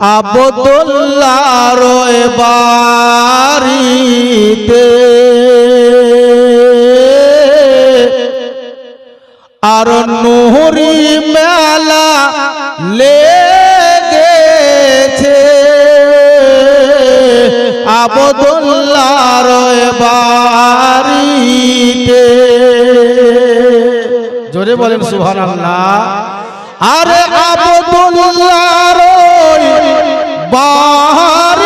আবদুল্লার বাড়িতে। আর নহরি মেলা লেগেছে। আবদুল্লার বাড়িতে। জোরে বলেন সুহান আল্লাহ আরে আবদুল্লার বাড়িতে।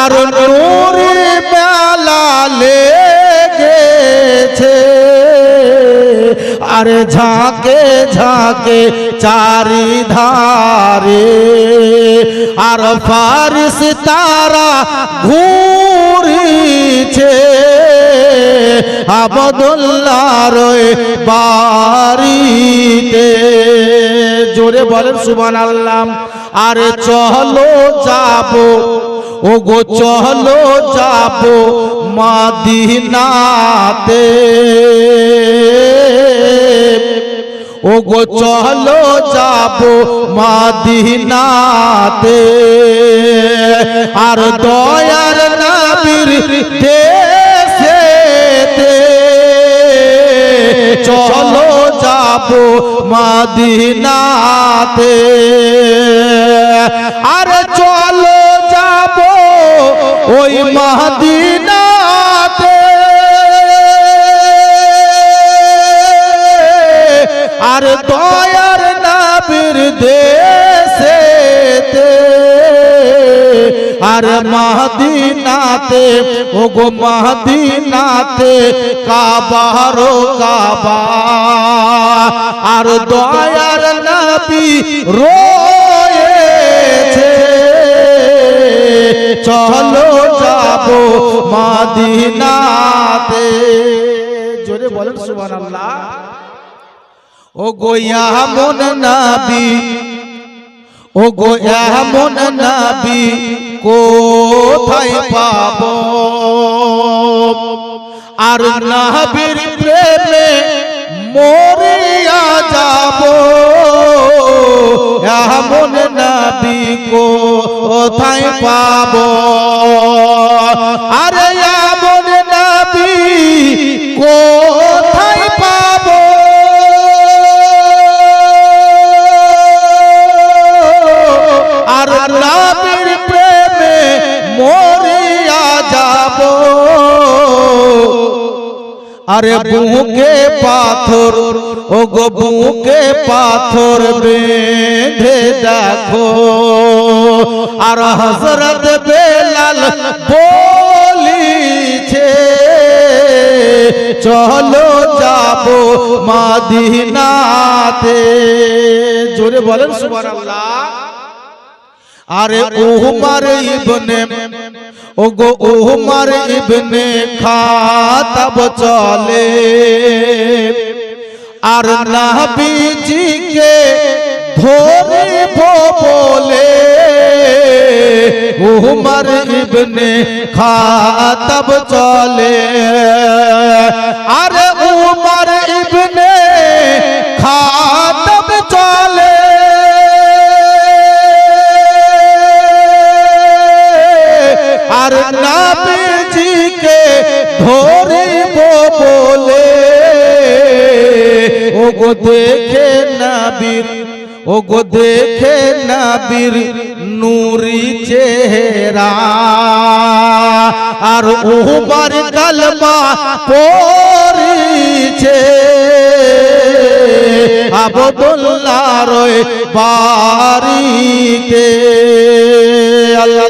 আর নুরি মেলা লেগেছে। আরে ঝাঁকে ঝাঁকে চারি চারিধারে আর ফারিস তারা ঘুরিছে। আবদুল্লার বাড়িতে। জোরে বলেন সুবান আল্লাহ আরে চলো যাব। ও গো চলো যাব মাদিনাতে। ও গো চলো যাব মাদিনাতে। আর দয়ার নবীর দেশেতে চলো যাব মাদিনাতে। আর চলো যাব ওই মাদিনাতে আর দয়ার নবীর দেশেতে, আর মাদিনাতে ও গো মাদিনাতে কাবারো কাবা। আর দয়ার নবী রয়েছে। চলো যাব মাদিনাতে। জোরে বলেন সুবহানাল্লাহ। ও গোয়া মন নাবি, ও গো এমন নাবি, কোথায় পাব? আর নাবির প্রেমে মরিয়া যাব। এমন নাবি, কোথায় পাব? আরে এমন নাবি কোথায় মরিয়া যাব। আরে বুকে পাথর ও গো বুকে পাথর বেঁধে দেখো। আর হজরত বেলাল বলিছে, চলো যাব মাদিনাতে। জোরে বলেন সুবহানাল্লাহ। আরে উমার ইবনে ওগো উমার ইবনে খাতাব চলে আর নাবিজিকে ধরিব বলে উমার ইবনে খাতাব চলে আর নাবিজিকে ধরিব বলে ও গো দেখে নাবির ও গো দেখে নাবির নুরি চেহারা, আর উবার কালমা পড়িছে। আবদুল্লাহ রয় বাড়িতে আল্লাহ